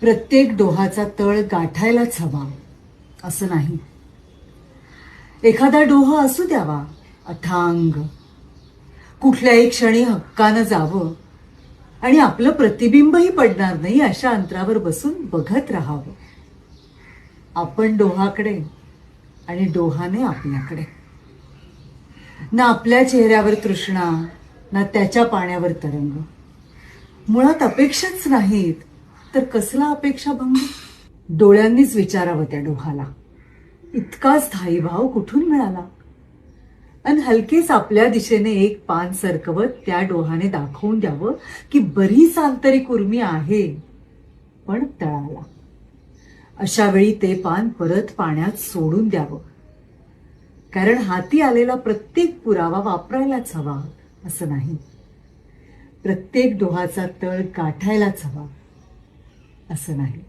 प्रत्येक डोहाचा तळ गाठायलाच हवा असं नाही. एखादा डोह असू द्यावा अथांग. कुठल्याही क्षणी हक्कानं जावं आणि आपलं प्रतिबिंबही पडणार नाही अशा अंतरावर बसून बघत राहावं. आपण डोहाकडे आणि डोहाने आपल्याकडे. ना आपल्या चेहऱ्यावर तृष्णा ना त्याच्या पाण्यावर तरंग. मुळात अपेक्षाच नाहीत तर कसला अपेक्षा भंग? डोळ्यांनीच विचारावं त्या डोहाला. इतका स्थायी भाव कुठून मिळाला? आणि हलकेच आपल्या दिशेने एक पान सरकवत त्या डोहाने दाखवून द्यावं की बरीच आंतरिक उर्मी आहे पण तळाला. अशा वेळी ते पान परत पाण्यात सोडून द्यावं. कारण हाती आलेला प्रत्येक पुरावा वापरायलाच हवा असं नाही. प्रत्येक डोहाचा तळ गाठायलाच हवा. असं नाही.